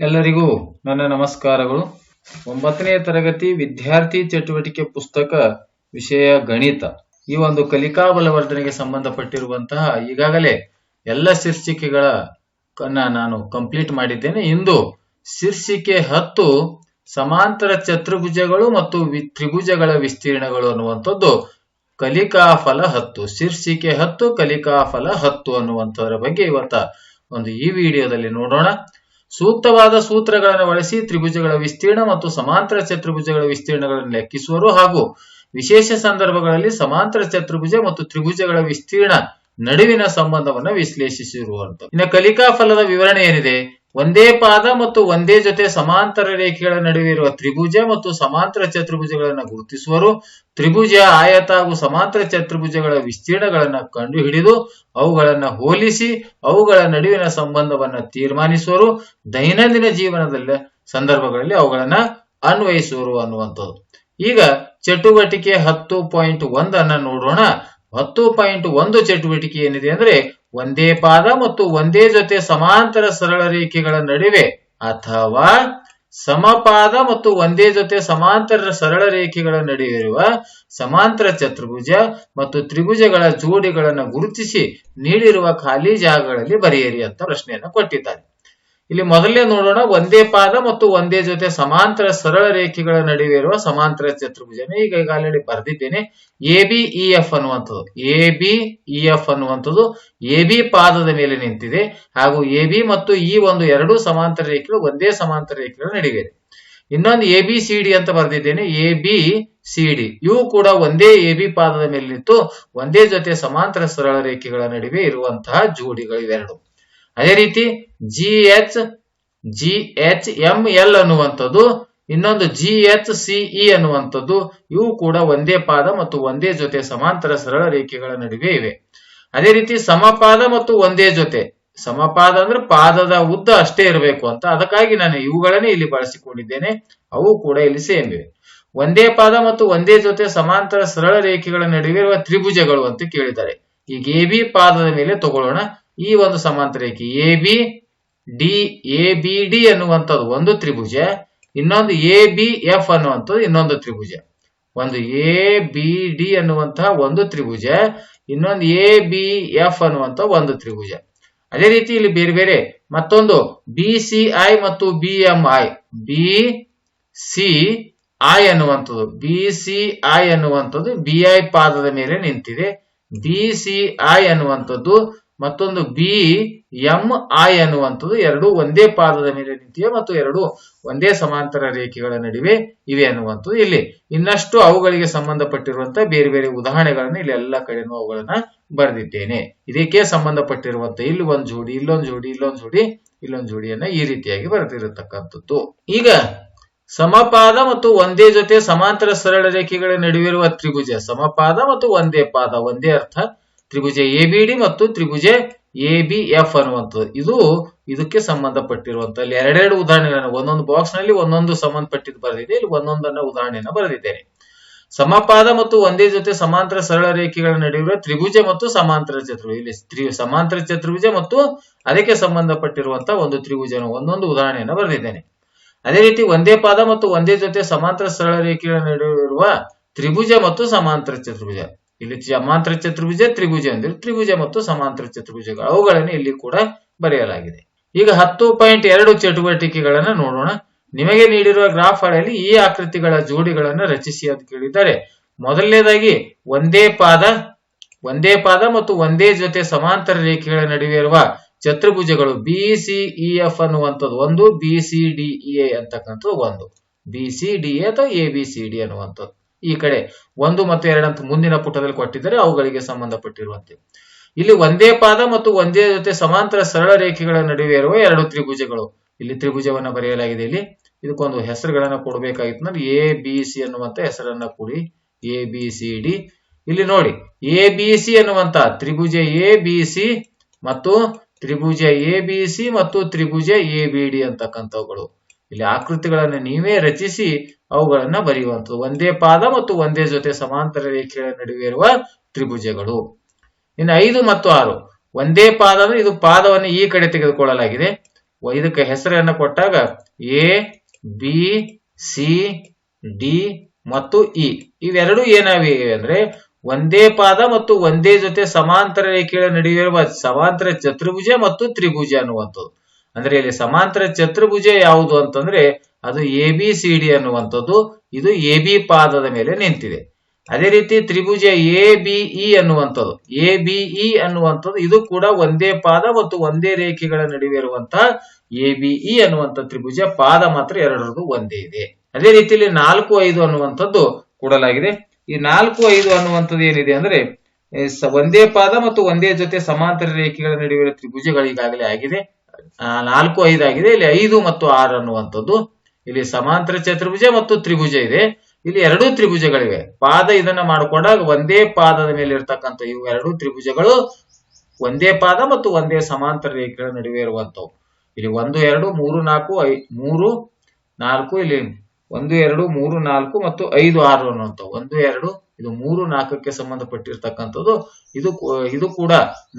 ಎಲ್ಲರಿಗೂ ನನ್ನ ನಮಸ್ಕಾರಗಳು. ಒಂಬತ್ತನೇ ತರಗತಿ ವಿದ್ಯಾರ್ಥಿ ಚಟುವಟಿಕೆ ಪುಸ್ತಕ ವಿಷಯ ಗಣಿತ. ಈ ಒಂದು ಕಲಿಕಾ ಬಲವರ್ಧನೆಗೆ ಸಂಬಂಧಪಟ್ಟಿರುವಂತಹ ಈಗಾಗಲೇ ಎಲ್ಲ ಶೀರ್ಷಿಕೆಗಳ ನಾನು ಕಂಪ್ಲೀಟ್ ಮಾಡಿದ್ದೇನೆ. ಇಂದು ಶೀರ್ಷಿಕೆ ಹತ್ತು, ಸಮಾಂತರ ಚತುರ್ಭುಜಗಳು ಮತ್ತು ತ್ರಿಭುಜಗಳ ವಿಸ್ತೀರ್ಣಗಳು ಅನ್ನುವಂಥದ್ದು. ಕಲಿಕಾ ಫಲ ಹತ್ತು, ಶೀರ್ಷಿಕೆ ಹತ್ತು, ಕಲಿಕಾ ಫಲ ಹತ್ತು ಅನ್ನುವಂಥದ್ರ ಬಗ್ಗೆ ಇವತ್ತ ಒಂದು ಈ ವಿಡಿಯೋದಲ್ಲಿ ನೋಡೋಣ. ಸೂಕ್ತವಾದ ಸೂತ್ರಗಳನ್ನು ಬಳಸಿ ತ್ರಿಭುಜಗಳ ವಿಸ್ತೀರ್ಣ ಮತ್ತು ಸಮಾಂತರ ಚತುರ್ಭುಜಗಳ ವಿಸ್ತೀರ್ಣಗಳನ್ನು ಲೆಕ್ಕಿಸುವರು ಹಾಗೂ ವಿಶೇಷ ಸಂದರ್ಭಗಳಲ್ಲಿ ಸಮಾಂತರ ಚತುರ್ಭುಜ ಮತ್ತು ತ್ರಿಭುಜಗಳ ವಿಸ್ತೀರ್ಣ ನಡುವಿನ ಸಂಬಂಧವನ್ನು ವಿಶ್ಲೇಷಿಸಿರುವಂತ ಇನ್ನು ಕಲಿಕಾ ಫಲದ ವಿವರಣೆ ಏನಿದೆ? ಒಂದೇ ಪಾದ ಮತ್ತು ಒಂದೇ ಜೊತೆ ಸಮಾಂತರ ರೇಖೆಗಳ ನಡುವೆ ಇರುವ ತ್ರಿಭುಜ ಮತ್ತು ಸಮಾಂತರ ಚತುರ್ಭುಜಗಳನ್ನು ಗುರುತಿಸುವರು. ತ್ರಿಭುಜ ಆಯತ ಹಾಗೂ ಸಮಾಂತರ ಚತುರ್ಭುಜಗಳ ವಿಸ್ತೀರ್ಣಗಳನ್ನು ಕಂಡುಹಿಡಿದು ಅವುಗಳನ್ನು ಹೋಲಿಸಿ ಅವುಗಳ ನಡುವಿನ ಸಂಬಂಧವನ್ನ ತೀರ್ಮಾನಿಸುವರು. ದೈನಂದಿನ ಜೀವನದಲ್ಲಿ ಸಂದರ್ಭಗಳಲ್ಲಿ ಅವುಗಳನ್ನ ಅನ್ವಯಿಸುವರು ಅನ್ನುವಂಥದ್ದು. ಈಗ ಚಟುವಟಿಕೆ ಹತ್ತು ಪಾಯಿಂಟ್ ಒಂದನ್ನ ನೋಡೋಣ ಹತ್ತು ಪಾಯಿಂಟ್ ಒಂದು ಚಟುವಟಿಕೆ ಏನಿದೆ ಅಂದ್ರೆ ಒಂದೇ ಪಾದ ಮತ್ತು ಒಂದೇ ಜೊತೆ ಸಮಾಂತರ ಸರಳ ರೇಖೆಗಳ ನಡುವೆ ಅಥವಾ ಸಮಪಾದ ಮತ್ತು ಒಂದೇ ಜೊತೆ ಸಮಾಂತರ ಸರಳ ರೇಖೆಗಳ ನಡುವೆ ಇರುವ ಸಮಾಂತರ ಚತುರ್ಭುಜ ಮತ್ತು ತ್ರಿಭುಜಗಳ ಜೋಡಿಗಳನ್ನು ಗುರುತಿಸಿ ನೀಡಿರುವ ಖಾಲಿ ಜಾಗಗಳಲ್ಲಿ ಬರೆಯಿರಿ ಅಂತ ಪ್ರಶ್ನೆಯನ್ನು ಕೊಟ್ಟಿದ್ದಾರೆ. ಇಲ್ಲಿ ಮೊದಲೇ ನೋಡೋಣ, ಒಂದೇ ಪಾದ ಮತ್ತು ಒಂದೇ ಜೊತೆ ಸಮಾಂತರ ಸರಳ ರೇಖೆಗಳ ನಡುವೆ ಇರುವ ಸಮಾಂತರ ಚತುರ್ಭುಜನ. ಈಗ ಈಗ ಆಲ್ರೆಡಿ ಬರೆದಿದ್ದೇನೆ. ಎ ಬಿ ಇ ಎಫ್ ಅನ್ನುವಂಥದ್ದು. ಎ ಬಿ ಇ ಎಫ್ ಅನ್ನುವಂಥದ್ದು ಎ ಬಿ ಪಾದದ ಮೇಲೆ ನಿಂತಿದೆ. ಹಾಗೂ ಎ ಬಿ ಮತ್ತು ಈ ಒಂದು ಎರಡು ಸಮಾಂತರ ರೇಖೆಗಳು ಒಂದೇ ಸಮಾಂತರ ರೇಖೆಗಳ ನಡುವೆ. ಇದೆ ಇನ್ನೊಂದು ಎ ಬಿ ಸಿ ಡಿ ಅಂತ ಬರೆದಿದ್ದೇನೆ. ಎ ಬಿ ಸಿ ಡಿ ಇವು ಕೂಡ ಒಂದೇ ಎ ಬಿ ಪಾದದ ಮೇಲೆ ನಿಂತು ಒಂದೇ ಜೊತೆ ಸಮಾಂತರ ಸರಳ ರೇಖೆಗಳ ನಡುವೆ ಇರುವಂತಹ ಜೋಡಿಗಳು ಇವೆರಡು. ಅದೇ ರೀತಿ G H G H M L ಅನ್ನುವಂಥದ್ದು, ಇನ್ನೊಂದು ಜಿ ಎಚ್ ಸಿಇ ಅನ್ನುವಂಥದ್ದು, ಇವು ಕೂಡ ಒಂದೇ ಪಾದ ಮತ್ತು ಒಂದೇ ಜೊತೆ ಸಮಾಂತರ ಸರಳ ರೇಖೆಗಳ ನಡುವೆ ಇವೆ. ಅದೇ ರೀತಿ ಸಮಪಾದ ಮತ್ತು ಒಂದೇ ಜೊತೆ. ಸಮಪಾದ ಅಂದ್ರೆ ಪಾದದ ಉದ್ದ ಅಷ್ಟೇ ಇರಬೇಕು ಅಂತ. ಅದಕ್ಕಾಗಿ ನಾನು ಇವುಗಳನ್ನೇ ಇಲ್ಲಿ ಬಳಸಿಕೊಂಡಿದ್ದೇನೆ. ಅವು ಕೂಡ ಇಲ್ಲಿ ಸೇಮ್ ಇವೆ. ಒಂದೇ ಪಾದ ಮತ್ತು ಒಂದೇ ಜೊತೆ ಸಮಾಂತರ ಸರಳ ರೇಖೆಗಳ ನಡುವೆ ಇರುವ ತ್ರಿಭುಜಗಳು ಅಂತ ಕೇಳಿದ್ದಾರೆ. ಈಗ ಎ ಬಿ ಪಾದದ ಮೇಲೆ ತಗೊಳ್ಳೋಣ. ಈ ಒಂದು ಸಮಾಂತರ ರೇಖೆ A B D A B D ಅನ್ನುವಂಥದ್ದು ಒಂದು ತ್ರಿಭುಜ, ಇನ್ನೊಂದು ಎ ಬಿ ಎಫ್ ಅನ್ನುವಂಥದ್ದು ಇನ್ನೊಂದು ತ್ರಿಭುಜ. ಒಂದು ಎ ಬಿ ಡಿ ಅನ್ನುವಂತಹ ಒಂದು ತ್ರಿಭುಜ, ಇನ್ನೊಂದು ಎ ಬಿ ಎಫ್ ಅನ್ನುವಂಥ ಒಂದು ತ್ರಿಭುಜ. ಅದೇ ರೀತಿ ಇಲ್ಲಿ ಬೇರೆ ಬೇರೆ ಮತ್ತೊಂದು ಬಿ ಸಿ ಐ ಮತ್ತು B M I B C I ಅನ್ನುವಂಥದ್ದು ಬಿ ಸಿ ಐ ಅನ್ನುವಂಥದ್ದು ಬಿ ಐ ಪಾದದ ಮೇಲೆ ನಿಂತಿದೆ. ಬಿ ಸಿ ಐ ಅನ್ನುವಂಥದ್ದು ಮತ್ತೊಂದು ಬಿ, ಎಂ, ಐ ಅನ್ನುವಂಥದ್ದು ಎರಡು ಒಂದೇ ಪಾದದ ಮೇಲೆ ನಿಂತಿವೆ ಮತ್ತು ಎರಡು ಒಂದೇ ಸಮಾಂತರ ರೇಖೆಗಳ ನಡುವೆ ಇವೆ ಅನ್ನುವಂಥದ್ದು ಇಲ್ಲಿ. ಇನ್ನಷ್ಟು ಅವುಗಳಿಗೆ ಸಂಬಂಧಪಟ್ಟಿರುವಂತಹ ಬೇರೆ ಬೇರೆ ಉದಾಹರಣೆಗಳನ್ನು ಇಲ್ಲಿ ಎಲ್ಲ ಕಡೆನೂ ಅವುಗಳನ್ನ ಬರೆದಿದ್ದೇನೆ. ಇದಕ್ಕೆ ಸಂಬಂಧಪಟ್ಟಿರುವಂತಹ ಇಲ್ಲಿ ಒಂದು ಜೋಡಿ, ಇಲ್ಲೊಂದು ಜೋಡಿ ಇಲ್ಲೊಂದು ಜೋಡಿ, ಇಲ್ಲೊಂದು ಜೋಡಿಯನ್ನ ಈ ರೀತಿಯಾಗಿ ಬರೆದಿರತಕ್ಕಂಥದ್ದು. ಈಗ ಸಮಪಾದ ಮತ್ತು ಒಂದೇ ಜೊತೆ ಸಮಾಂತರ ಸರಳ ರೇಖೆಗಳ ನಡುವಿರುವ ತ್ರಿಭುಜ. ಸಮಪಾದ ಮತ್ತು ಒಂದೇ ಪಾದ, ಒಂದೇ ಅರ್ಥ. ತ್ರಿಭುಜ ಎ ಮತ್ತು ತ್ರಿಭುಜ ಎ ಬಿ ಎಫ್ ಇದು ಇದಕ್ಕೆ ಸಂಬಂಧಪಟ್ಟಿರುವಂತ ಇಲ್ಲಿ ಎರಡೆರಡು ಉದಾಹರಣೆಗಳನ್ನು ಒಂದೊಂದು ಬಾಕ್ಸ್ನಲ್ಲಿ ಒಂದೊಂದು ಸಂಬಂಧಪಟ್ಟಿದ್ದು ಬರೆದಿದೆ. ಇಲ್ಲಿ ಒಂದೊಂದನ್ನ ಉದಾಹರಣೆಯನ್ನ ಬರೆದಿದ್ದೇನೆ. ಸಮಪಾದ ಮತ್ತು ಒಂದೇ ಜೊತೆ ಸಮಾಂತರ ಸರಳ ರೇಖೆಗಳ ನಡುವಿರುವ ತ್ರಿಭುಜ ಮತ್ತು ಸಮಾಂತರ ಚತುರ್ಭುಜ. ಇಲ್ಲಿ ತ್ರಿ ಸಮಾಂತರ ಚತುರ್ಭುಜ ಮತ್ತು ಅದಕ್ಕೆ ಸಂಬಂಧಪಟ್ಟಿರುವಂತಹ ಒಂದು ತ್ರಿಭುಜ ಒಂದೊಂದು ಉದಾಹರಣೆಯನ್ನು ಬರೆದಿದ್ದೇನೆ. ಅದೇ ರೀತಿ ಒಂದೇ ಪಾದ ಮತ್ತು ಒಂದೇ ಜೊತೆ ಸಮಾಂತರ ಸರಳ ರೇಖೆಗಳ ನಡುವೆ ಇರುವ ತ್ರಿಭುಜ ಮತ್ತು ಸಮಾಂತರ ಚತುರ್ಭುಜ. ಇಲ್ಲಿ ಸಮಾಂತರ ಚತುರ್ಭುಜ, ತ್ರಿಭುಜ ಅಂದ್ರೆ ತ್ರಿಭುಜ ಮತ್ತು ಸಮಾಂತರ ಚತುರ್ಭುಜಗಳು. ಅವುಗಳನ್ನು ಇಲ್ಲಿ ಕೂಡ ಬರೆಯಲಾಗಿದೆ. ಈಗ ಹತ್ತು ಪಾಯಿಂಟ್ ಎರಡು ಚಟುವಟಿಕೆಗಳನ್ನ ನೋಡೋಣ. ನಿಮಗೆ ನೀಡಿರುವ ಗ್ರಾಫ್ ಈ ಆಕೃತಿಗಳ ಜೋಡಿಗಳನ್ನು ರಚಿಸಿ ಅಂತ ಕೇಳಿದ್ದಾರೆ. ಮೊದಲನೇದಾಗಿ, ಒಂದೇ ಪಾದ ಒಂದೇ ಪಾದ ಮತ್ತು ಒಂದೇ ಜೊತೆ ಸಮಾಂತರ ರೇಖೆಗಳ ನಡುವೆ ಇರುವ ಚತುರ್ಭುಜಗಳು ಬಿ ಸಿ ಇ ಎಫ್ ಅನ್ನುವಂಥದ್ದು ಒಂದು ಬಿ ಸಿ ಡಿ ಎ ಅಂತಕ್ಕಂಥದ್ದು ಒಂದು. ಬಿ ಸಿ ಡಿ ಎ ಅಥವಾ ಎ ಬಿ ಸಿ ಡಿ ಅನ್ನುವಂಥದ್ದು. ಈ ಕಡೆ ಒಂದು ಮತ್ತು ಎರಡಂತ ಮುಂದಿನ ಪುಟದಲ್ಲಿ ಕೊಟ್ಟಿದ್ದಾರೆ, ಅವುಗಳಿಗೆ ಸಂಬಂಧಪಟ್ಟಿರುವಂತೆ. ಇಲ್ಲಿ ಒಂದೇ ಪಾದ ಮತ್ತು ಒಂದೇ ಜೊತೆ ಸಮಾಂತರ ಸರಳ ರೇಖೆಗಳ ನಡುವೆ ಇರುವ ಎರಡು ತ್ರಿಭುಜಗಳು. ಇಲ್ಲಿ ತ್ರಿಭುಜವನ್ನ ಬರೆಯಲಾಗಿದೆ ಇಲ್ಲಿ. ಇದಕ್ಕೊಂದು ಹೆಸರುಗಳನ್ನ ಕೊಡಬೇಕಾಗಿತ್ತು. ಅಂದ್ರೆ ಎ ಬಿ ಸಿ ಅನ್ನುವಂತ ಹೆಸರನ್ನ ಕೊಡಿ. ಎ ಬಿ ಸಿ ಡಿ ಇಲ್ಲಿ ನೋಡಿ ಎ ಬಿ ಸಿ ಅನ್ನುವಂತ ತ್ರಿಭುಜ ಎ ಬಿ ಸಿ ಮತ್ತು ತ್ರಿಭುಜ ಎ ಬಿ ಸಿ ಮತ್ತು ತ್ರಿಭುಜ ಎ ಬಿ ಡಿ ಅಂತಕ್ಕಂಥವುಗಳು. ಇಲ್ಲಿ ಆಕೃತಿಗಳನ್ನು ನೀವೇ ರಚಿಸಿ ಅವುಗಳನ್ನ ಬರೆಯುವಂಥದ್ದು. ಒಂದೇ ಪಾದ ಮತ್ತು ಒಂದೇ ಜೊತೆ ಸಮಾಂತರ ರೇಖೆಗಳ ನಡುವೆ ಇರುವ ತ್ರಿಭುಜಗಳು. ಇನ್ನು ಐದು ಮತ್ತು ಆರು. ಒಂದೇ ಪಾದ ಅಂದ್ರೆ ಇದು ಪಾದವನ್ನು ಈ ಕಡೆ ತೆಗೆದುಕೊಳ್ಳಲಾಗಿದೆ. ಇದಕ್ಕೆ ಹೆಸರನ್ನ ಕೊಟ್ಟಾಗ ಎ, ಬಿ, ಸಿ, ಡಿ ಮತ್ತು ಇ. ಇವೆರಡು ಏನಾಗಿವೆ ಅಂದ್ರೆ ಒಂದೇ ಪಾದ ಮತ್ತು ಒಂದೇ ಜೊತೆ ಸಮಾಂತರ ರೇಖೆಗಳ ನಡುವೆ ಇರುವ ಸಮಾಂತರ ಚತುರ್ಭುಜ ಮತ್ತು ತ್ರಿಭುಜ ಅನ್ನುವಂಥದ್ದು. ಅಂದ್ರೆ ಇಲ್ಲಿ ಸಮಾಂತರ ಚತುರ್ಭುಜ ಯಾವುದು ಅಂತಂದ್ರೆ ಅದು ಎ ಬಿ ಸಿ ಡಿ ಅನ್ನುವಂಥದ್ದು. ಇದು ಎ ಬಿ ಪಾದದ ಮೇಲೆ ನಿಂತಿದೆ. ಅದೇ ರೀತಿ ತ್ರಿಭುಜ ಎ ಬಿ ಇ ಅನ್ನುವಂಥದ್ದು. ಎ ಬಿ ಇ ಅನ್ನುವಂಥದ್ದು, ಇದು ಕೂಡ ಒಂದೇ ಪಾದ ಮತ್ತು ಒಂದೇ ರೇಖೆಗಳ ನಡುವೆ ಇರುವಂತಹ ಎ ಬಿ ಇ ಅನ್ನುವಂಥ ತ್ರಿಭುಜ. ಪಾದ ಮಾತ್ರ ಎರಡರದು ಒಂದೇ ಇದೆ. ಅದೇ ರೀತಿಯಲ್ಲಿ ನಾಲ್ಕು, ಐದು ಅನ್ನುವಂಥದ್ದು ಕೊಡಲಾಗಿದೆ. ಈ ನಾಲ್ಕು, ಐದು ಅನ್ನುವಂಥದ್ದು ಏನಿದೆ ಅಂದ್ರೆ ಒಂದೇ ಪಾದ ಮತ್ತು ಒಂದೇ ಜೊತೆ ಸಮಾಂತರ ರೇಖೆಗಳ ನಡುವೆ ತ್ರಿಭುಜಗಳು ಈಗಾಗಲೇ ಆಗಿದೆ. ನಾಲ್ಕು, ಐದು ಆಗಿದೆ. ಇಲ್ಲಿ ಐದು ಮತ್ತು ಆರು ಅನ್ನುವಂಥದ್ದು. ಇಲ್ಲಿ ಸಮಾಂತರ ಚತುರ್ಭುಜ ಮತ್ತು ತ್ರಿಭುಜ ಇದೆ. ಇಲ್ಲಿ ಎರಡೂ ತ್ರಿಭುಜಗಳಿವೆ. ಪಾದ ಇದನ್ನ ಮಾಡಿಕೊಂಡಾಗ ಒಂದೇ ಪಾದದ ಮೇಲೆ ಇರ್ತಕ್ಕಂಥ ಇವು ಎರಡು ತ್ರಿಭುಜಗಳು ಒಂದೇ ಪಾದ ಮತ್ತು ಒಂದೇ ಸಮಾಂತರ ರೇಖೆಗಳ ನಡುವೆ ಇರುವಂತವು ಇಲ್ಲಿ ಒಂದು, ಎರಡು, ಮೂರು, ನಾಲ್ಕು, ಐ, ಮೂರು, ನಾಲ್ಕು, ಇಲ್ಲಿ ಒಂದು, ಎರಡು, ಮೂರು, ನಾಲ್ಕು ಮತ್ತು ಐದು, ಆರು ಅನ್ನುವಂಥವು. ಒಂದು, ಎರಡು ಇದು ಮೂರು ನಾಲ್ಕಕ್ಕೆ ಸಂಬಂಧಪಟ್ಟಿರ್ತಕ್ಕಂಥದ್ದು, ಇದು ಇದು ಕೂಡ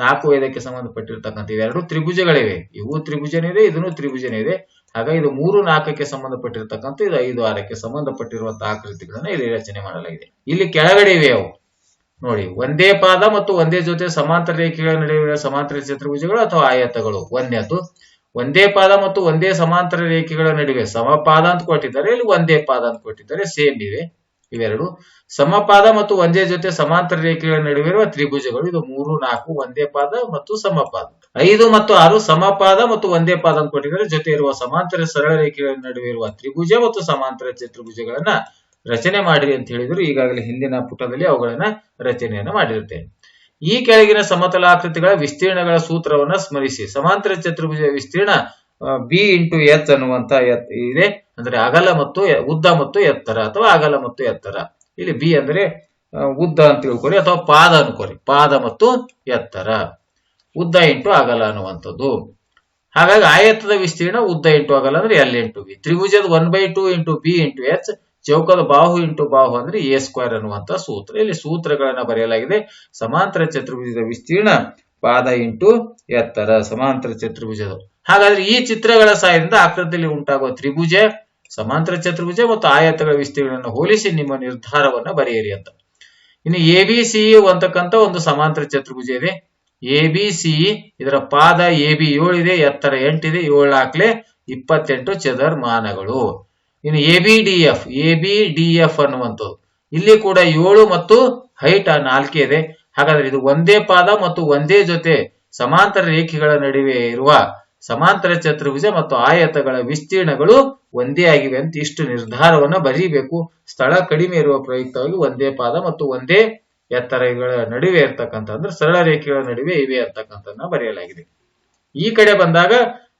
ನಾಲ್ಕು ಐದಕ್ಕೆ ಸಂಬಂಧಪಟ್ಟಿರ್ತಕ್ಕಂಥ ಇವೆರಡು ತ್ರಿಭುಜಗಳಿವೆ. ಇವು ತ್ರಿಭುಜನೇ ಇದೆ ಇದನ್ನು ತ್ರಿಭುಜನೇ ಇದೆ ಹಾಗಾಗಿ ಇದು ಮೂರು ನಾಲ್ಕಕ್ಕೆ ಸಂಬಂಧಪಟ್ಟಿರ್ತಕ್ಕಂಥ, ಇದು ಐದು ಆರಕ್ಕೆ ಸಂಬಂಧಪಟ್ಟಿರುವಂತಹ ಆಕೃತಿಗಳನ್ನ ಇಲ್ಲಿ ರಚನೆ ಮಾಡಲಾಗಿದೆ. ಇಲ್ಲಿ ಕೆಳಗಡೆ ಇವೆ ಅವು. ನೋಡಿ, ಒಂದೇ ಪಾದ ಮತ್ತು ಒಂದೇ ಜೊತೆ ಸಮಾಂತರ ರೇಖೆಗಳ ನಡುವೆ ಸಮಾಂತರ ಚತುರ್ಭುಜಗಳು ಅಥವಾ ಆಯತಗಳು. ಒಂದೇದು. ಒಂದೇ ಪಾದ ಮತ್ತು ಒಂದೇ ಸಮಾಂತರ ರೇಖೆಗಳ ನಡುವೆ ಸಮಪಾದ ಅಂತ ಕೊಟ್ಟಿದ್ದಾರೆ, ಇಲ್ಲಿ ಒಂದೇ ಪಾದ ಅಂತ ಕೊಟ್ಟಿದ್ದಾರೆ, ಸೇಮ್ ಇವೆ. ಇವೆರಡು. ಸಮಪಾದ ಮತ್ತು ಒಂದೇ ಜೊತೆ ಸಮಾಂತರ ರೇಖೆಗಳ ನಡುವಿರುವ ತ್ರಿಭುಜಗಳು. ಇದು ಮೂರು, ನಾಲ್ಕು, ಒಂದೇ ಪಾದ ಮತ್ತು ಸಮಪಾದ. ಐದು ಮತ್ತು ಆರು ಸಮಪಾದ ಮತ್ತು ಒಂದೇ ಪಾದ ಅಂತ ಕೊಟ್ಟಿದ್ದಾರೆ ಜೊತೆ ಇರುವ ಸಮಾಂತರ ಸರಳ ರೇಖೆಗಳ ನಡುವೆ ಇರುವ ತ್ರಿಭುಜ ಮತ್ತು ಸಮಾಂತರ ಚತುರ್ಭುಜಗಳನ್ನ ರಚನೆ ಮಾಡಿರಿ ಅಂತ ಹೇಳಿದ್ರು. ಈಗಾಗಲೇ ಹಿಂದಿನ ಪುಟದಲ್ಲಿ ಅವುಗಳನ್ನ ರಚನೆಯನ್ನ ಮಾಡಿರುತ್ತೇನೆ. ಈ ಕೆಳಗಿನ ಸಮತಲಾಕೃತಿಗಳ ವಿಸ್ತೀರ್ಣಗಳ ಸೂತ್ರವನ್ನ ಸ್ಮರಿಸಿ. ಸಮಾಂತರ ಚತುರ್ಭುಜ ವಿಸ್ತೀರ್ಣ ಬಿ ಇಂಟು ಎಚ್ ಅನ್ನುವಂತ ಇದೆ. ಅಂದ್ರೆ ಅಗಲ ಮತ್ತು ಉದ್ದ ಮತ್ತು ಎತ್ತರ ಅಥವಾ ಅಗಲ ಮತ್ತು ಎತ್ತರ. ಇಲ್ಲಿ ಬಿ ಅಂದ್ರೆ ಉದ್ದ ಅಂತ ತಿಳ್ಕೊರಿ ಅಥವಾ ಪಾದ ಅನ್ಕೋರಿ ಪಾದ ಮತ್ತು ಎತ್ತರ. ಉದ್ದ ಇಂಟು ಅಗಲ ಅನ್ನುವಂಥದ್ದು. ಹಾಗಾಗಿ ಆಯತದ ವಿಸ್ತೀರ್ಣ ಉದ್ದ ಇಂಟು ಅಗಲ ಅಂದ್ರೆ ಎಲ್ ಇಂಟು ಬಿ. ತ್ರಿಭುಜದ one by two into B into H, ಚೌಕದ ಬಾಹು ಇಂಟು ಬಾಹು ಅಂದ್ರೆ ಎ ಸ್ಕ್ವೇರ್ ಅನ್ನುವಂತ ಸೂತ್ರ. ಇಲ್ಲಿ ಸೂತ್ರಗಳನ್ನ ಬರೆಯಲಾಗಿದೆ. ಸಮಾಂತರ ಚತುರ್ಭುಜದ ವಿಸ್ತೀರ್ಣ ಪಾದ ಇಂಟು ಎತ್ತರ. ಸಮಾಂತರ ಚತುರ್ಭುಜದ ಹಾಗಾದ್ರೆ ಈ ಚಿತ್ರಗಳ ಸಹಾಯದಿಂದ ಆಕೃತಿಯಲ್ಲಿ ಉಂಟಾಗುವ ತ್ರಿಭುಜ, ಸಮಾಂತರ ಚತುರ್ಭುಜ ಮತ್ತು ಆಯತಗಳ ವಿಸ್ತೀರ್ಣವನ್ನು ಹೋಲಿಸಿ ನಿಮ್ಮ ನಿರ್ಧಾರವನ್ನ ಬರೆಯಿರಿ ಅಂತ. ಇನ್ನು ಎ ಬಿ ಸಿ ಅಂತಕ್ಕಂಥ ಒಂದು ಸಮಾಂತರ ಚತುರ್ಭುಜ ಇದೆ. ಎ ಬಿ ಸಿ ಇದರ ಪಾದ ಎ ಬಿ ಇದೆ, ಎತ್ತರ ಎಂಟಿದೆ ಏಳು ಹಾಕ್ಲೆ ಇಪ್ಪತ್ತೆಂಟು ಚದರ್ಮಾನಗಳು. ಇನ್ನು A B D F A B D F ಅನ್ನುವಂಥದ್ದು. ಇಲ್ಲಿ ಕೂಡ ಏಳು ಮತ್ತು ಹೈಟ್ ನಾಲ್ಕೇ ಇದೆ. ಹಾಗಾದ್ರೆ ಇದು ಒಂದೇ ಪಾದ ಮತ್ತು ಒಂದೇ ಜೊತೆ ಸಮಾಂತರ ರೇಖೆಗಳ ನಡುವೆ ಇರುವ ಸಮಾಂತರ ಚತುರ್ಭುಜ ಮತ್ತು ಆಯತಗಳ ವಿಸ್ತೀರ್ಣಗಳು ಒಂದೇ ಆಗಿವೆ ಅಂತ ಇಷ್ಟು ನಿರ್ಧಾರವನ್ನ ಬರೀಬೇಕು. ಸ್ಥಳ ಕಡಿಮೆ ಇರುವ ಪ್ರಯುಕ್ತವಾಗಿ ಒಂದೇ ಪಾದ ಮತ್ತು ಒಂದೇ ಎತ್ತರಗಳ ನಡುವೆ ಇರ್ತಕ್ಕಂಥ ಅಂದ್ರೆ ಸರಳ ರೇಖೆಗಳ ನಡುವೆ ಇವೆ ಅಂತಕ್ಕಂಥದ್ದನ್ನ ಬರೆಯಲಾಗಿದೆ. ಈ ಕಡೆ ಬಂದಾಗ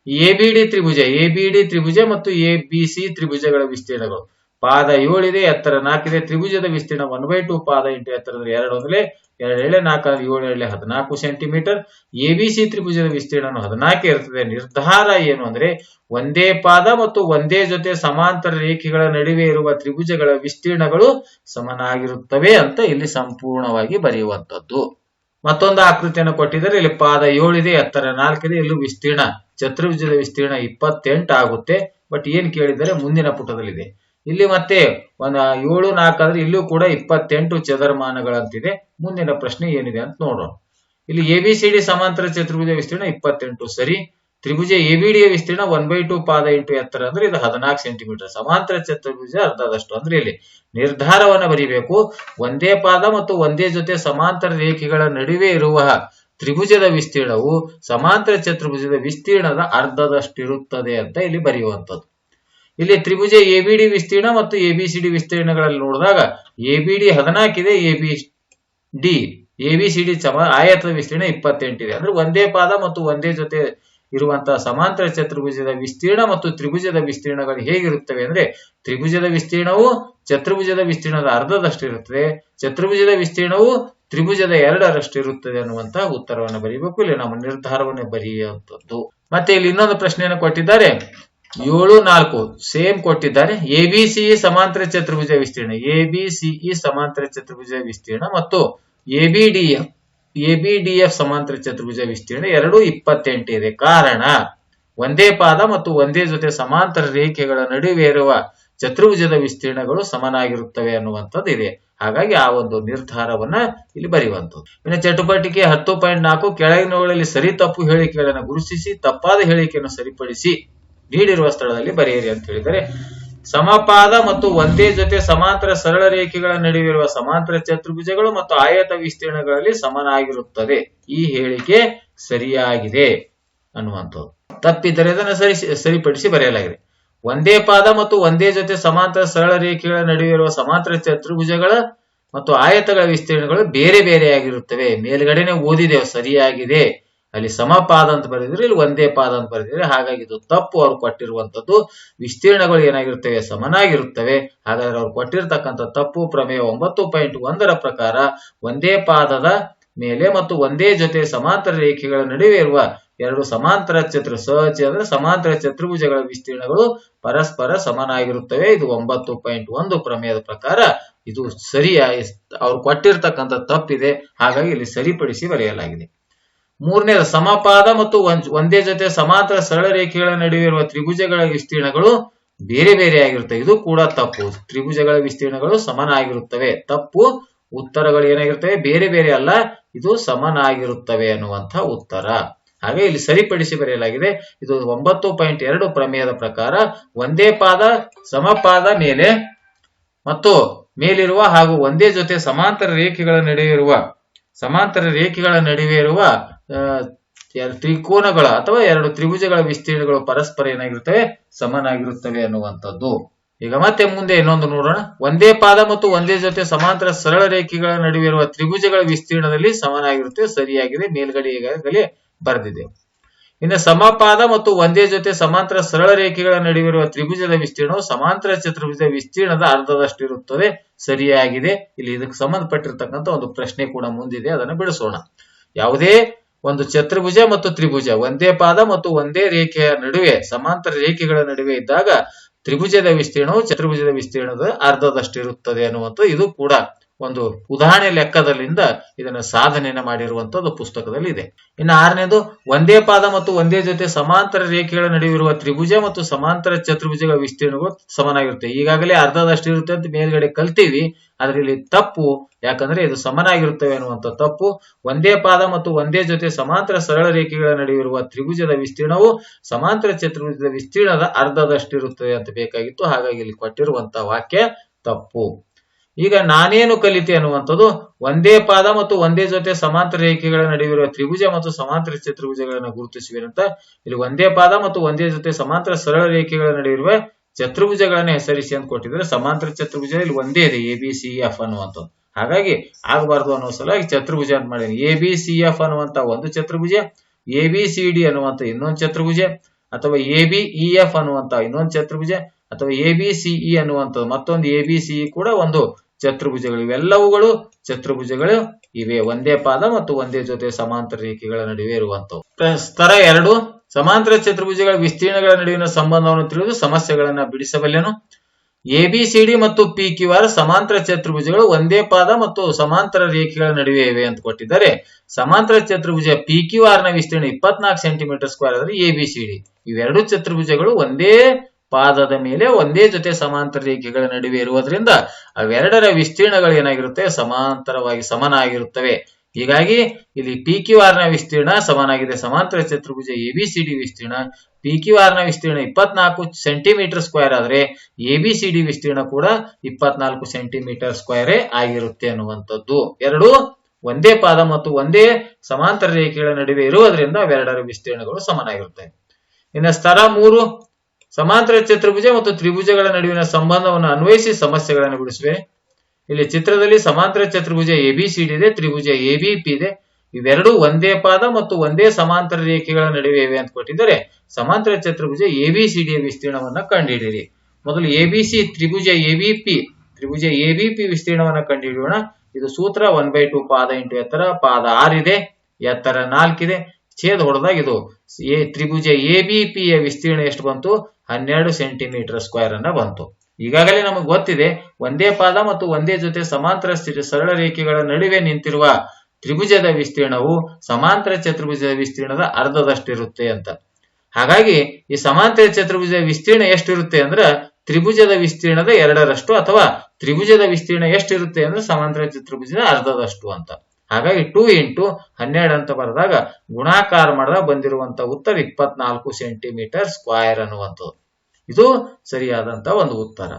ಎ ಬಿ ಡಿ ತ್ರಿಭುಜ, ಎ ಬಿ ಡಿ ತ್ರಿಭುಜ ಮತ್ತು ಎ ಬಿ ಸಿ ತ್ರಿಭುಜಗಳ ವಿಸ್ತೀರ್ಣಗಳು. ಪಾದ ಏಳಿದೆ, ಎತ್ತರ ನಾಲ್ಕಿದೆ. ತ್ರಿಭುಜದ ವಿಸ್ತೀರ್ಣ ಒನ್ ಬೈ ಟು ಪಾದ ಇಂಟು ಎತ್ತರ ಅಂದ್ರೆ ಎರಡು ಅಂದ್ರೆ ಎರಡು ಎಳೆ ನಾಲ್ಕು ಅಂದ್ರೆ ಏಳು ಎಳೆ ಹದಿನಾಲ್ಕು ಸೆಂಟಿಮೀಟರ್ ಎ ಬಿ ಸಿ ತ್ರಿಭುಜದ ವಿಸ್ತೀರ್ಣ ಹದಿನಾಲ್ಕು ಇರ್ತದೆ. ನಿರ್ಧಾರ ಏನು ಅಂದ್ರೆ, ಒಂದೇ ಪಾದ ಮತ್ತು ಒಂದೇ ಜೊತೆ ಸಮಾಂತರ ರೇಖೆಗಳ ನಡುವೆ ಇರುವ ತ್ರಿಭುಜಗಳ ವಿಸ್ತೀರ್ಣಗಳು ಸಮನಾಗಿರುತ್ತವೆ ಅಂತ ಇಲ್ಲಿ ಸಂಪೂರ್ಣವಾಗಿ ಬರೆಯುವಂಥದ್ದು. ಮತ್ತೊಂದು ಆಕೃತಿಯನ್ನು ಕೊಟ್ಟಿದ್ದಾರೆ. ಇಲ್ಲಿ ಪಾದ ಏಳಿದೆ, ಎತ್ತರ ನಾಲ್ಕಿದೆ. ಇಲ್ಲೂ ವಿಸ್ತೀರ್ಣ, ಚತುರ್ಭುಜದ ವಿಸ್ತೀರ್ಣ ಇಪ್ಪತ್ತೆಂಟು ಆಗುತ್ತೆ. ಬಟ್ ಏನ್ ಕೇಳಿದರೆ ಮುಂದಿನ ಪುಟದಲ್ಲಿದೆ. ಇಲ್ಲಿ ಮತ್ತೆ ಒಂದ್ ಏಳು ನಾಲ್ಕು ಆದ್ರೆ ಇಲ್ಲೂ ಕೂಡ ಇಪ್ಪತ್ತೆಂಟು ಚದರಮಾನಗಳಂತಿದೆ. ಮುಂದಿನ ಪ್ರಶ್ನೆ ಏನಿದೆ ಅಂತ ನೋಡೋಣ. ಇಲ್ಲಿ ಎ ಬಿ ಸಿ ಡಿ ಸಮಾಂತರ ಚತುರ್ಭುಜ ವಿಸ್ತೀರ್ಣ ಇಪ್ಪತ್ತೆಂಟು. ಸರಿ. ತ್ರಿಭುಜ ಎ ಬಿ ಡಿ ವಿಸ್ತೀರ್ಣ ಒನ್ ಬೈ ಟು ಪಾದ ಇಂಟು ಎತ್ತರ ಅಂದ್ರೆ ಇದು ಹದಿನಾಲ್ಕು ಸೆಂಟಿಮೀಟರ್. ಸಮಾಂತರ ಚತುರ್ಭುಜ ಅರ್ಧದಷ್ಟು ಅಂದ್ರೆ ಇಲ್ಲಿ ನಿರ್ಧಾರವನ್ನ ಬರೀಬೇಕು. ಒಂದೇ ಪಾದ ಮತ್ತು ಒಂದೇ ಜೊತೆ ಸಮಾಂತರ ರೇಖೆಗಳ ನಡುವೆ ಇರುವ ತ್ರಿಭುಜದ ವಿಸ್ತೀರ್ಣವು ಸಮಾಂತರ ಚತುರ್ಭುಜದ ವಿಸ್ತೀರ್ಣದ ಅರ್ಧದಷ್ಟಿರುತ್ತದೆ ಅಂತ ಇಲ್ಲಿ ಬರೆಯುವಂಥದ್ದು. ಇಲ್ಲಿ ತ್ರಿಭುಜ ಎ ಬಿ ಡಿ ವಿಸ್ತೀರ್ಣ ಮತ್ತು ಎ ಬಿ ಸಿ ಡಿ ವಿಸ್ತೀರ್ಣಗಳಲ್ಲಿ ನೋಡಿದಾಗ A B D ಹದಿನಾಲ್ಕಿದೆ A B D A B C D ಸಮ ಆಯತದ ವಿಸ್ತೀರ್ಣ ಇಪ್ಪತ್ತೆಂಟಿದೆ. ಅಂದ್ರೆ ಒಂದೇ ಪಾದ ಮತ್ತು ಒಂದೇ ಜೊತೆ ಇರುವಂತಹ ಸಮಾಂತರ ಚತುರ್ಭುಜದ ವಿಸ್ತೀರ್ಣ ಮತ್ತು ತ್ರಿಭುಜದ ವಿಸ್ತೀರ್ಣಗಳು ಹೇಗಿರುತ್ತವೆ ಅಂದ್ರೆ ತ್ರಿಭುಜದ ವಿಸ್ತೀರ್ಣವು ಚತುರ್ಭುಜದ ವಿಸ್ತೀರ್ಣದ ಅರ್ಧದಷ್ಟು ಇರುತ್ತದೆ ಚತುರ್ಭುಜದ ವಿಸ್ತೀರ್ಣವು ತ್ರಿಭುಜದ ಎರಡರಷ್ಟು ಇರುತ್ತದೆ ಅನ್ನುವಂತಹ ಉತ್ತರವನ್ನು ಬರೀಬೇಕು. ಇಲ್ಲಿ ನಮ್ಮ ನಿರ್ಧಾರವನ್ನು ಬರೆಯುವಂಥದ್ದು. ಮತ್ತೆ ಇಲ್ಲಿ ಇನ್ನೊಂದು ಪ್ರಶ್ನೆಯನ್ನು ಕೊಟ್ಟಿದ್ದಾರೆ. ಏಳು, ನಾಲ್ಕು, ಸೇಮ್ ಕೊಟ್ಟಿದ್ದಾರೆ. ಎ ಬಿ ಸಿ ಸಮಾಂತರ ಚತುರ್ಭುಜ ವಿಸ್ತೀರ್ಣ. ಎ ಬಿ ಸಿಇ ಸಮಾಂತರ ಚತುರ್ಭುಜ ವಿಸ್ತೀರ್ಣ ಮತ್ತು A B D F A B D F ಸಮಾಂತರ ಚತುರ್ಭುಜ ವಿಸ್ತೀರ್ಣ ಎರಡು ಇಪ್ಪತ್ತೆಂಟು ಇದೆ. ಕಾರಣ, ಒಂದೇ ಪಾದ ಮತ್ತು ಒಂದೇ ಜೊತೆ ಸಮಾಂತರ ರೇಖೆಗಳ ನಡುವೆ ಇರುವ ಚತುರ್ಭುಜದ ವಿಸ್ತೀರ್ಣಗಳು ಸಮನಾಗಿರುತ್ತವೆ ಅನ್ನುವಂಥದ್ದು ಇದೆ. ಹಾಗಾಗಿ ಆ ಒಂದು ನಿರ್ಧಾರವನ್ನ ಇಲ್ಲಿ ಬರೆಯುವಂಥದ್ದು. ಇನ್ನು ಚಟುವಟಿಕೆ ಹತ್ತು ಪಾಯಿಂಟ್ ನಾಲ್ಕು, ಕೆಳಗಿನವುಗಳಲ್ಲಿ ಸರಿ ತಪ್ಪು ಹೇಳಿಕೆಗಳನ್ನು ಗುರುತಿಸಿ, ತಪ್ಪಾದ ಹೇಳಿಕೆಯನ್ನು ಸರಿಪಡಿಸಿ ನೀಡಿರುವ ಸ್ಥಳದಲ್ಲಿ ಬರೆಯಿರಿ ಅಂತ ಹೇಳಿದರೆ, ಸಮಪಾದ ಮತ್ತು ಒಂದೇ ಜೊತೆ ಸಮಾಂತರ ಸರಳ ರೇಖೆಗಳ ನಡುವಿರುವ ಸಮಾಂತರ ಚತುರ್ಭುಜಗಳು ಮತ್ತು ಆಯತ ವಿಸ್ತೀರ್ಣಗಳಲ್ಲಿ ಸಮನಾಗಿರುತ್ತದೆ. ಈ ಹೇಳಿಕೆ ಸರಿಯಾಗಿದೆ ಅನ್ನುವಂಥದ್ದು. ತಪ್ಪಿದ್ದರೆ ಅದನ್ನು ಸರಿ, ಸರಿಪಡಿಸಿ ಬರೆಯಲಾಗಿದೆ. ಒಂದೇ ಪಾದ ಮತ್ತು ಒಂದೇ ಜೊತೆ ಸಮಾಂತರ ಸರಳ ರೇಖೆಗಳ ನಡುವಿರುವ ಸಮಾಂತರ ಚತುರ್ಭುಜಗಳ ಮತ್ತು ಆಯತಗಳ ವಿಸ್ತೀರ್ಣಗಳು ಬೇರೆ ಬೇರೆಯಾಗಿರುತ್ತವೆ. ಮೇಲ್ಗಡೆನೆ ಓದಿದೆವು, ಸರಿಯಾಗಿದೆ. ಅಲ್ಲಿ ಸಮಪಾದ ಅಂತ ಬರೆದಿದ್ರೆ ಇಲ್ಲಿ ಒಂದೇ ಪಾದ ಅಂತ ಬರೆದಿದ್ರೆ ಹಾಗಾಗಿ ಇದು ತಪ್ಪು ಅವ್ರು ಕೊಟ್ಟಿರುವಂತದ್ದು ವಿಸ್ತೀರ್ಣಗಳು ಏನಾಗಿರುತ್ತವೆ? ಸಮನಾಗಿರುತ್ತವೆ. ಹಾಗಾದ್ರೆ ಅವ್ರು ಕೊಟ್ಟಿರ್ತಕ್ಕಂಥ ತಪ್ಪು ಪ್ರಮೇಯ ಒಂಬತ್ತು ಪಾಯಿಂಟ್ ಒಂದರ ಪ್ರಕಾರ ಒಂದೇ ಪಾದದ ಮೇಲೆ ಮತ್ತು ಒಂದೇ ಜೊತೆ ಸಮಾಂತರ ರೇಖೆಗಳ ನಡುವೆ ಇರುವ ಎರಡು ಸಮಾಂತರ ಚತುರ್ ಸಹಜ ಅಂದ್ರೆ ಸಮಾಂತರ ಚತುರ್ಭುಜಗಳ ವಿಸ್ತೀರ್ಣಗಳು ಪರಸ್ಪರ ಸಮನಾಗಿರುತ್ತವೆ. ಇದು ಒಂಬತ್ತು ಪಾಯಿಂಟ್ ಒಂದು ಪ್ರಮೇಯದ ಪ್ರಕಾರ ಇದು ಸರಿಯ ಅವ್ರು ಕೊಟ್ಟಿರ್ತಕ್ಕಂಥ ತಪ್ಪಿದೆ. ಹಾಗಾಗಿ ಇಲ್ಲಿ ಸರಿಪಡಿಸಿ ಬರೆಯಲಾಗಿದೆ. ಮೂರನೇದು ಸಮಪಾದ ಮತ್ತು ಒಂದ್- ಜೊತೆ ಸಮಾಂತರ ಸರಳ ರೇಖೆಗಳ ನಡುವೆ ಇರುವ ತ್ರಿಭುಜಗಳ ವಿಸ್ತೀರ್ಣಗಳು ಬೇರೆ ಬೇರೆ ಆಗಿರುತ್ತೆ ಇದು ಕೂಡ ತಪ್ಪು. ತ್ರಿಭುಜಗಳ ವಿಸ್ತೀರ್ಣಗಳು ಸಮನಾಗಿರುತ್ತವೆ. ತಪ್ಪು ಉತ್ತರಗಳು ಏನಾಗಿರ್ತವೆ ಬೇರೆ ಬೇರೆ ಅಲ್ಲ. ಇದು ಸಮನಾಗಿರುತ್ತವೆ ಅನ್ನುವಂಥ ಉತ್ತರ. ಹಾಗೆ ಇಲ್ಲಿ ಸರಿಪಡಿಸಿ ಬರೆಯಲಾಗಿದೆ. ಇದು ಒಂಬತ್ತು ಪಾಯಿಂಟ್ ಎರಡು ಪ್ರಮೇಯದ ಪ್ರಕಾರ ಒಂದೇ ಪಾದ, ಸಮಪಾದ ಮೇಲೆ ಮತ್ತು ಮೇಲಿರುವ ಹಾಗೂ ಒಂದೇ ಜೊತೆ ಸಮಾಂತರ ರೇಖೆಗಳ ನಡುವೆ ಇರುವ ಸಮಾಂತರ ರೇಖೆಗಳ ನಡುವೆ ಇರುವ ತ್ರಿಕೋನಗಳ ಅಥವಾ ಎರಡು ತ್ರಿಭುಜಗಳ ವಿಸ್ತೀರ್ಣಗಳು ಪರಸ್ಪರ ಏನಾಗಿರುತ್ತವೆ? ಸಮನಾಗಿರುತ್ತವೆ ಅನ್ನುವಂಥದ್ದು ಈಗ ಮತ್ತೆ ಮುಂದೆ ಇನ್ನೊಂದು ನೋಡೋಣ. ಒಂದೇ ಪಾದ ಮತ್ತು ಒಂದೇ ಜೊತೆ ಸಮಾಂತರ ಸರಳ ರೇಖೆಗಳ ನಡುವೆ ಇರುವ ತ್ರಿಭುಜಗಳ ವಿಸ್ತೀರ್ಣದಲ್ಲಿ ಸಮನಾಗಿರುತ್ತವೆ, ಸರಿಯಾಗಿದೆ, ಮೇಲ್ಗಡೆ ಈಗಾಗಲೇ ಬರೆದಿದೆ. ಇನ್ನು ಸಮಪಾದ ಮತ್ತು ಒಂದೇ ಜೊತೆ ಸಮಾಂತರ ಸರಳ ರೇಖೆಗಳ ನಡುವೆ ಇರುವ ತ್ರಿಭುಜದ ವಿಸ್ತೀರ್ಣವು ಸಮಾಂತರ ಚತುರ್ಭುಜ ವಿಸ್ತೀರ್ಣದ ಅರ್ಧದಷ್ಟಿರುತ್ತದೆ, ಸರಿಯಾಗಿದೆ. ಇಲ್ಲಿ ಇದಕ್ಕೆ ಸಂಬಂಧಪಟ್ಟಿರ್ತಕ್ಕಂಥ ಒಂದು ಪ್ರಶ್ನೆ ಕೂಡ ಮುಂದಿದೆ, ಅದನ್ನು ಬಿಡಿಸೋಣ. ಯಾವುದೇ ಒಂದು ಚತುರ್ಭುಜ ಮತ್ತು ತ್ರಿಭುಜ. ಒಂದೇ ಪಾದ ಮತ್ತು ಒಂದೇ ರೇಖೆಯ ನಡುವೆ, ಸಮಾಂತರ ರೇಖೆಗಳ ನಡುವೆ ಇದ್ದಾಗ ತ್ರಿಭುಜದ ವಿಸ್ತೀರ್ಣವು ಚತುರ್ಭುಜದ ವಿಸ್ತೀರ್ಣದ ಅರ್ಧದಷ್ಟಿರುತ್ತದೆ ಅನ್ನುವಂಥ ಇದು ಕೂಡ ಒಂದು ಉದಾಹರಣೆ ಲೆಕ್ಕದಲ್ಲಿಂದ ಇದನ್ನ ಸಾಧನೆಯನ್ನ ಮಾಡಿರುವಂತದ್ದು ಪುಸ್ತಕದಲ್ಲಿ ಇದೆ ಇನ್ನು ಆರನೇದು, ಒಂದೇ ಪಾದ ಮತ್ತು ಒಂದೇ ಜೊತೆ ಸಮಾಂತರ ರೇಖೆಗಳ ನಡುವಿರುವ ತ್ರಿಭುಜ ಮತ್ತು ಸಮಾಂತರ ಚತುರ್ಭುಜಗಳ ವಿಸ್ತೀರ್ಣಗಳು ಸಮನಾಗಿರುತ್ತೆ. ಈಗಾಗಲೇ ಅರ್ಧದಷ್ಟು ಇರುತ್ತೆ ಅಂತ ಮೇಲ್ಗಡೆ ಕಲ್ತೀವಿ ಆದ್ರೆ ಇಲ್ಲಿ ತಪ್ಪು, ಯಾಕಂದ್ರೆ ಇದು ಸಮನಾಗಿರುತ್ತವೆ ಅನ್ನುವಂಥ ತಪ್ಪು. ಒಂದೇ ಪಾದ ಮತ್ತು ಒಂದೇ ಜೊತೆ ಸಮಾಂತರ ಸರಳ ರೇಖೆಗಳ ನಡುವೆ ತ್ರಿಭುಜದ ವಿಸ್ತೀರ್ಣವು ಸಮಾಂತರ ಚತುರ್ಭುಜದ ವಿಸ್ತೀರ್ಣದ ಅರ್ಧದಷ್ಟಿರುತ್ತದೆ ಅಂತ ಬೇಕಾಗಿತ್ತು. ಹಾಗಾಗಿ ಇಲ್ಲಿ ಕೊಟ್ಟಿರುವಂತಹ ವಾಕ್ಯ ತಪ್ಪು. ಈಗ ನಾನೇನು ಕಲಿತೆ ಅನ್ನುವಂಥದ್ದು, ಒಂದೇ ಪಾದ ಮತ್ತು ಒಂದೇ ಜೊತೆ ಸಮಾಂತರ ರೇಖೆಗಳ ನಡುವೆ ಇರುವ ತ್ರಿಭುಜ ಮತ್ತು ಸಮಾಂತರ ಚತುರ್ಭುಜಗಳನ್ನು ಗುರುತಿಸುವಿರಂತ ಇಲ್ಲಿ ಒಂದೇ ಪಾದ ಮತ್ತು ಒಂದೇ ಜೊತೆ ಸಮಾಂತರ ಸರಳ ರೇಖೆಗಳ ನಡುವೆ ಇರುವ ಚತುರ್ಭುಜಗಳನ್ನ ಹೆಸರಿಸಿ ಅಂತ ಕೊಟ್ಟಿದ್ರೆ ಸಮಾಂತರ ಚತುರ್ಭುಜ ಇಲ್ಲಿ ಒಂದೇ ಇದೆ ಎ ಬಿ ಸಿ ಎಫ್ ಅನ್ನುವಂಥದ್ದು. ಹಾಗಾಗಿ ಆಗಬಾರ್ದು ಅನ್ನೋ ಸಲುವಾಗಿ ಚತುರ್ಭುಜ ಅಂತ ಮಾಡಿದ್ರೆ ಎ ಬಿ ಸಿ ಎಫ್ ಅನ್ನುವಂತ ಒಂದು ಚತುರ್ಭುಜ ಎ ಬಿ ಸಿ ಡಿ ಅನ್ನುವಂತ ಇನ್ನೊಂದು ಚತುರ್ಭುಜ, ಅಥವಾ ಎ ಬಿ ಇ ಎಫ್ ಅನ್ನುವಂತ ಇನ್ನೊಂದು ಚತುರ್ಭುಜ, ಅಥವಾ ಎ ಬಿ ಸಿ ಇ ಅನ್ನುವಂಥದ್ದು ಮತ್ತೊಂದು ಎ ಬಿ ಸಿ ಕೂಡ ಒಂದು ಚತುರ್ಭುಜಗಳು. ಇವೆಲ್ಲವುಗಳು ಚತುರ್ಭುಜಗಳು. ಇವೆ ಒಂದೇ ಪಾದ ಮತ್ತು ಒಂದೇ ಜೊತೆ ಸಮಾಂತರ ರೇಖೆಗಳ ನಡುವೆ ಇರುವಂತವು ಸ್ತರ ಎರಡು. ಸಮಾಂತರ ಚತುರ್ಭುಜಗಳ ವಿಸ್ತೀರ್ಣಗಳ ನಡುವಿನ ಸಂಬಂಧವನ್ನು ತಿಳಿದು ಸಮಸ್ಯೆಗಳನ್ನ ಬಿಡಿಸಬಲ್ಲೆನು. ಎ ಬಿ ಸಿ ಡಿ ಮತ್ತು ಪಿ ಕ್ಯೂ ಆರ್ ಸಮಾಂತರ ಚತುರ್ಭುಜಗಳು ಒಂದೇ ಪಾದ ಮತ್ತು ಸಮಾಂತರ ರೇಖೆಗಳ ನಡುವೆ ಇವೆ ಅಂತ ಕೊಟ್ಟಿದ್ದಾರೆ. ಸಮಾಂತರ ಚತುರ್ಭುಜ ಪಿ ಕ್ಯೂ ಆರ್ನ ವಿಸ್ತೀರ್ಣ ಇಪ್ಪತ್ನಾಲ್ಕು ಸೆಂಟಿಮೀಟರ್ ಸ್ಕ್ವೇರ್ ಆದರೆ ಎ ಬಿ ಸಿ ಡಿ ಇವೆರಡು ಚತುರ್ಭುಜಗಳು ಒಂದೇ ಪಾದದ ಮೇಲೆ ಒಂದೇ ಜೊತೆ ಸಮಾಂತರ ರೇಖೆಗಳ ನಡುವೆ ಇರುವುದರಿಂದ ಅವೆರಡರ ವಿಸ್ತೀರ್ಣಗಳು ಏನಾಗಿರುತ್ತೆ? ಸಮಾಂತರವಾಗಿ ಸಮನಾಗಿರುತ್ತವೆ. ಹೀಗಾಗಿ ಇಲ್ಲಿ ಪಿ ಕ್ಯೂ ಆರ್ನ ವಿಸ್ತೀರ್ಣ ಸಮನಾಗಿದೆ. ಸಮಾಂತರ ಚತುರ್ಭುಜ ಎ ಬಿ ಸಿ ಡಿ ವಿಸ್ತೀರ್ಣ. ಪಿ ಕ್ಯೂ ಆರ್ನ ವಿಸ್ತೀರ್ಣ ಇಪ್ಪತ್ನಾಲ್ಕು ಸೆಂಟಿಮೀಟರ್ ಸ್ಕ್ವೇರ್ ಆದ್ರೆ ಎ ಬಿ ಸಿ ಡಿ ವಿಸ್ತೀರ್ಣ ಕೂಡ ಇಪ್ಪತ್ನಾಲ್ಕು ಸೆಂಟಿಮೀಟರ್ ಸ್ಕ್ವೇರೇ ಆಗಿರುತ್ತೆ ಅನ್ನುವಂಥದ್ದು. ಎರಡು ಒಂದೇ ಪಾದ ಮತ್ತು ಒಂದೇ ಸಮಾಂತರ ರೇಖೆಗಳ ನಡುವೆ ಇರುವುದರಿಂದ ಅವೆರಡರ ವಿಸ್ತೀರ್ಣಗಳು ಸಮನಾಗಿರುತ್ತವೆ ಇನ್ನು ಸ್ತರ ಮೂರು, ಸಮಾಂತರ ಚತುರ್ಭುಜ ಮತ್ತು ತ್ರಿಭುಜಗಳ ನಡುವಿನ ಸಂಬಂಧವನ್ನು ಅನ್ವಯಿಸಿ ಸಮಸ್ಯೆಗಳನ್ನು ಬಿಡಿಸುವೆ. ಇಲ್ಲಿ ಚಿತ್ರದಲ್ಲಿ ಸಮಾಂತರ ಚತುರ್ಭುಜ ಎ ಬಿ ಸಿ ಡಿ ಇದೆ, ತ್ರಿಭುಜ ಎ ಬಿ ಪಿ ಇದೆ. ಇವೆರಡೂ ಒಂದೇ ಪಾದ ಮತ್ತು ಒಂದೇ ಸಮಾಂತರ ರೇಖೆಗಳ ನಡುವೆ ಇವೆ ಅಂತ ಕೊಟ್ಟಿದ್ದಾರೆ. ಸಮಾಂತರ ಚತುರ್ಭುಜ ಎ ಬಿ ಸಿ ಡಿಯ ವಿಸ್ತೀರ್ಣವನ್ನ ಕಂಡುಹಿಡಿಯಿರಿ. ಮೊದಲು ಎ ಬಿ ಸಿ ತ್ರಿಭುಜ ಎ ಬಿ ಪಿ ತ್ರಿಭುಜ ಎ ಬಿ ಪಿ ವಿಸ್ತೀರ್ಣವನ್ನ ಕಂಡುಹಿಡಿಯೋಣ. ಇದು ಸೂತ್ರ ಒನ್ ಬೈ ಟು ಪಾದ ಇಂಟು ಎತ್ತರ, ಪಾದ ಇದೆ, ಎತ್ತರ ನಾಲ್ಕಿದೆ ಛೇದ ಹೊಡೆದಾಗ ಇದು ತ್ರಿಭುಜ ಎ ಬಿ ಪಿ ಯ ವಿಸ್ತೀರ್ಣ ಎಷ್ಟು ಬಂತು? ಹನ್ನೆರಡು ಸೆಂಟಿಮೀಟರ್ ಸ್ಕ್ವೇರ್ ಅನ್ನ ಬಂತು. ಈಗಾಗಲೇ ನಮಗೆ ಗೊತ್ತಿದೆ, ಒಂದೇ ಪಾದ ಮತ್ತು ಒಂದೇ ಜೊತೆ ಸಮಾಂತರ ಸರಳ ರೇಖೆಗಳ ನಡುವೆ ನಿಂತಿರುವ ತ್ರಿಭುಜದ ವಿಸ್ತೀರ್ಣವು ಸಮಾಂತರ ಚತುರ್ಭುಜದ ವಿಸ್ತೀರ್ಣದ ಅರ್ಧದಷ್ಟಿರುತ್ತೆ ಅಂತ. ಹಾಗಾಗಿ ಈ ಸಮಾಂತರ ಚತುರ್ಭುಜ ವಿಸ್ತೀರ್ಣ ಎಷ್ಟಿರುತ್ತೆ ಅಂದ್ರೆ ತ್ರಿಭುಜದ ವಿಸ್ತೀರ್ಣದ ಎರಡರಷ್ಟು ಅಥವಾ ತ್ರಿಭುಜದ ವಿಸ್ತೀರ್ಣ ಎಷ್ಟಿರುತ್ತೆ ಅಂದ್ರೆ ಸಮಾಂತರ ಚತುರ್ಭುಜದ ಅರ್ಧದಷ್ಟು ಅಂತ. ಹಾಗಾಗಿ ಟೂ ಇಂಟು ಹನ್ನೆರಡು ಅಂತ ಬರೆದಾಗ ಗುಣಾಕಾರ ಮಾಡಿದಾಗ ಬಂದಿರುವಂತ ಉತ್ತರ ಇಪ್ಪತ್ನಾಲ್ಕು ಸೆಂಟಿಮೀಟರ್ ಸ್ಕ್ವಯರ್ ಅನ್ನುವಂಥದ್ದು. ಇದು ಸರಿಯಾದಂತ ಒಂದು ಉತ್ತರ.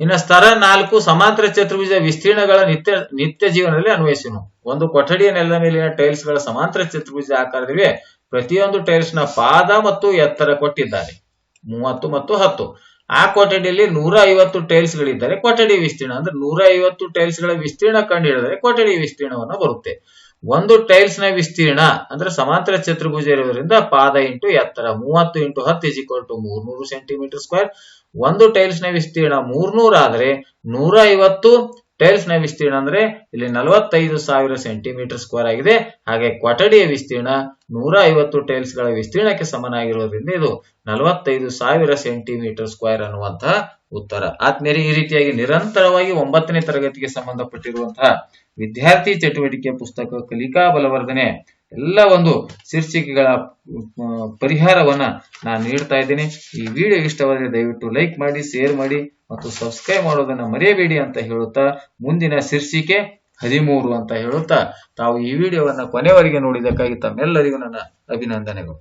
ಇನ್ನು ಸ್ತರ ನಾಲ್ಕು, ಸಮಾಂತರ ಚತುರ್ಭುಜ ವಿಸ್ತೀರ್ಣಗಳ ನಿತ್ಯ ನಿತ್ಯ ಜೀವನದಲ್ಲಿ ಅನ್ವಯಿಸಿನು. ಒಂದು ಕೊಠಡಿಯ ನೆಲದ ಮೇಲಿನ ಟೈಲ್ಸ್ಗಳ ಸಮಾಂತರ ಚತುರ್ಭುಜ ಆಕಾರದಿವೆ ಪ್ರತಿಯೊಂದು ಟೈಲ್ಸ್ನ ಪಾದ ಮತ್ತು ಎತ್ತರ ಕೊಟ್ಟಿದ್ದಾರೆ. ಮೂವತ್ತು ಮತ್ತು ಹತ್ತು. ಆ ಕೊಠಡಿಯಲ್ಲಿ ನೂರ ಐವತ್ತು ಟೈಲ್ಸ್ ಗಳಿದ್ದರೆ ಕೊಠಡಿ ವಿಸ್ತೀರ್ಣ, ಅಂದ್ರೆ ನೂರ ಐವತ್ತು ಟೈಲ್ಸ್ಗಳ ವಿಸ್ತೀರ್ಣ ಕಂಡು ಹಿಡಿದರೆ ಕೊಠಡಿ ವಿಸ್ತೀರ್ಣವನ್ನು ಬರುತ್ತೆ. ಒಂದು ಟೈಲ್ಸ್ನ ವಿಸ್ತೀರ್ಣ ಅಂದ್ರೆ ಸಮಾಂತರ ಚತುರ್ಭುಜ ಇರುವುದರಿಂದ ಪಾದ ಇಂಟು ಎತ್ತರ, ಮೂವತ್ತು ಇಂಟು ಹತ್ತು ಇಸ್ ಈಕ್ವಲ್ ಟು ಮೂರ್ನೂರು ಸೆಂಟಿಮೀಟರ್ ಸ್ಕ್ವೇರ್ ಒಂದು ಟೈಲ್ಸ್ನ ವಿಸ್ತೀರ್ಣ ಮೂರ್ನೂರ ಆದ್ರೆ ನೂರ ಐವತ್ತು ಟೈಲ್ಸ್ನ ವಿಸ್ತೀರ್ಣ ಅಂದ್ರೆ ಇಲ್ಲಿ ನಲವತ್ತೈದು ಸಾವಿರ ಸೆಂಟಿಮೀಟರ್ ಸ್ಕ್ವೇರ್ ಆಗಿದೆ. ಹಾಗೆ ಕೊಠಡಿಯ ವಿಸ್ತೀರ್ಣ ನೂರ ಐವತ್ತು ಟೈಲ್ಸ್ಗಳ ವಿಸ್ತೀರ್ಣಕ್ಕೆ ಸಮನಾಗಿರೋದ್ರಿಂದ ಇದು ನಲವತ್ತೈದು ಸಾವಿರ ಸೆಂಟಿಮೀಟರ್ ಸ್ಕ್ವೇರ್ ಅನ್ನುವಂತಹ ಉತ್ತರ. ಆತ್ಮೀಯರಿ, ಈ ರೀತಿಯಾಗಿ ನಿರಂತರವಾಗಿ ಒಂಬತ್ತನೇ ತರಗತಿಗೆ ಸಂಬಂಧಪಟ್ಟಿರುವಂತಹ ವಿದ್ಯಾರ್ಥಿ ಚಟುವಟಿಕೆ ಪುಸ್ತಕ ಕಲಿಕಾ ಬಲವರ್ಧನೆ ಎಲ್ಲ ಒಂದು ಶೀರ್ಷಿಕೆಗಳ ಪರಿಹಾರವನ್ನ ನಾನು ನೀಡ್ತಾ ಇದ್ದೀನಿ. ಈ ವಿಡಿಯೋ ಇಷ್ಟವಾದರೆ ದಯವಿಟ್ಟು ಲೈಕ್ ಮಾಡಿ, ಶೇರ್ ಮಾಡಿ ಮತ್ತು ಸಬ್ಸ್ಕ್ರೈಬ್ ಮಾಡೋದನ್ನ ಮರೆಯಬೇಡಿ ಅಂತ ಹೇಳುತ್ತಾ ಮುಂದಿನ ಶೀರ್ಷಿಕೆ ಹದಿಮೂರು ಅಂತ ಹೇಳುತ್ತಾ ತಾವು ಈ ವಿಡಿಯೋವನ್ನ ಕೊನೆವರೆಗೆ ನೋಡಿದಕ್ಕಾಗಿ ತಮ್ಮೆಲ್ಲರಿಗೂ ನನ್ನ ಅಭಿನಂದನೆಗಳು.